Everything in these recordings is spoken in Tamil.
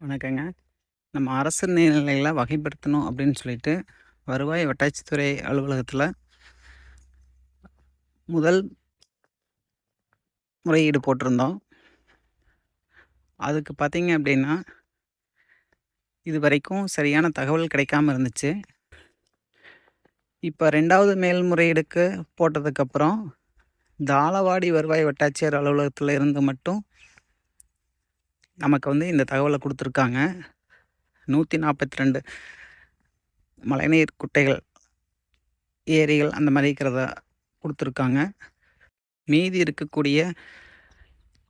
வணக்கங்க. நம்ம அரசு நீர்நிலைகள வகைப்படுத்தணும் அப்படின்னு சொல்லிட்டு, வருவாய் வட்டாட்சித்துறை அலுவலகத்தில் முதல் முறையீடு போட்டிருந்தோம். அதுக்கு பார்த்தீங்க அப்படின்னா, இது வரைக்கும் சரியான தகவல் கிடைக்காம இருந்துச்சு. இப்போ ரெண்டாவது மேல்முறையீடுக்கு போட்டதுக்கப்புறம், தாளவாடி வருவாய் வட்டாட்சியர் அலுவலகத்தில் இருந்து மட்டும் நமக்கு வந்து இந்த தகவலை கொடுத்துருக்காங்க நூற்றி நாற்பத்தி ரெண்டு மழைநீர் குட்டைகள், ஏரிகள் அந்த மாதிரி இருக்கிறத கொடுத்துருக்காங்க மீதி இருக்கக்கூடிய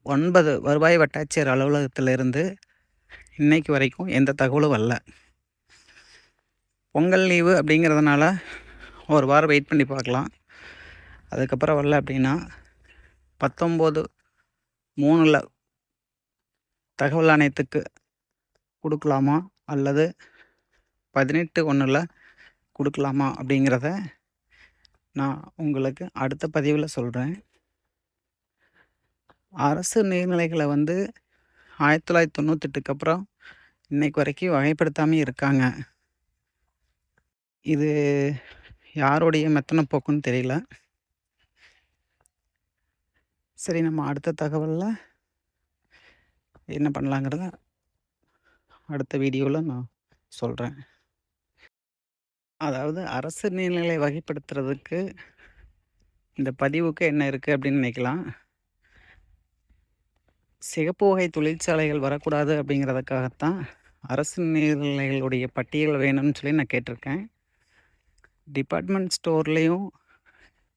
ஒன்பது வருவாய் வட்டாட்சியர் அலுவலகத்திலிருந்து இன்றைக்கு வரைக்கும் எந்த தகவலும் வரல. பொங்கல் லீவு அப்படிங்கிறதுனால, ஒரு வாரம் வெயிட் பண்ணி பார்க்கலாம். அதுக்கப்புறம் வரல அப்படின்னா, 19/3ல தகவல் ஆணையத்துக்கு கொடுக்கலாமா அல்லது பதினெட்டு ஒன்றில் கொடுக்கலாமா அப்படிங்கிறத நான் உங்களுக்கு அடுத்த பதிவில் சொல்கிறேன் அரசு நீர்நிலைகளை வந்து 1998க்கு அப்புறம் இன்னைக்கு வரைக்கும் வகைப்படுத்தாமல் இருக்காங்க. இது யாருடைய மெத்தன போக்குன்னு தெரியல. சரி நம்ம அடுத்த தகவலில் என்ன பண்ணலாங்கிறத அடுத்த வீடியோவில் நான் சொல்கிறேன் அதாவது அரசு நீர்நிலை வகைப்படுத்துறதுக்கு இந்த பதிவுக்கு என்ன இருக்குது அப்படின்னு நினைக்கலாம். சிகப்பு வகை தொழிற்சாலைகள் வரக்கூடாது அப்படிங்கிறதுக்காகத்தான், அரசு நீர்நிலைகளுடைய பட்டியல் வேணும்னு சொல்லி நான் கேட்டிருக்கேன். டிபார்ட்மெண்ட் ஸ்டோர்லேயும்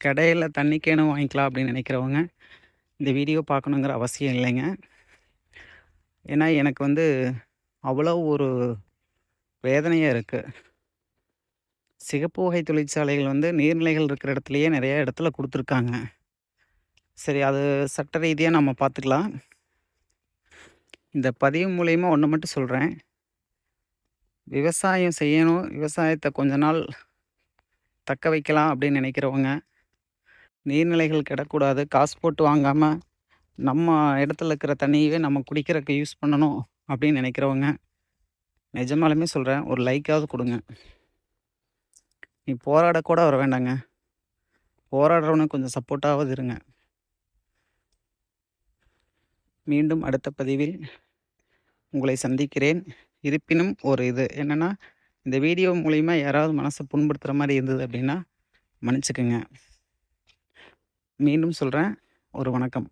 கடையில் தண்ணி கேனும் வாங்கிக்கலாம் அப்படின்னு நினைக்கிறவங்க, இந்த வீடியோ பார்க்கணுங்கிற அவசியம் இல்லைங்க. ஏன்னா எனக்கு வந்து அவ்வளோ ஒரு வேதனையாக இருக்குது சிகப்பு வகை தொழிற்சாலைகள் வந்து நீர்நிலைகள் இருக்கிற இடத்துலையே நிறையா இடத்துல கொடுத்துருக்காங்க. சரி அது சட்ட ரீதியாக நம்ம பார்த்துக்கலாம். இந்த பதிவு மூலயமா ஒன்று மட்டும் சொல்கிறேன் விவசாயம் செய்யணும், விவசாயத்தை கொஞ்ச நாள் தக்க வைக்கலாம் அப்படின்னு நினைக்கிறவங்க, நீர்நிலைகள் கிடக்கூடாது. காசு போட்டு வாங்காமல் நம்ம இடத்துல இருக்கிற தண்ணியவே நம்ம குடிக்கிறக்கு யூஸ் பண்ணணும் அப்படின்னு நினைக்கிறவங்க, நிஜமாலுமே சொல்கிறேன் ஒரு லைக்காவது கொடுங்க நீ போராட கூட வர வேண்டாங்க. போராடுறவனுக்கு கொஞ்சம் சப்போர்ட்டாவது இருங்க. மீண்டும் அடுத்த பதிவில் உங்களை சந்திக்கிறேன். இருப்பினும் ஒரு இது என்னன்னா, இந்த வீடியோ மூலிமா யாராவது மனசை புண்படுத்துகிற மாதிரி இருந்தது அப்படின்னா, மன்னிச்சுக்குங்க மீண்டும் சொல்கிறேன் ஒரு வணக்கம்.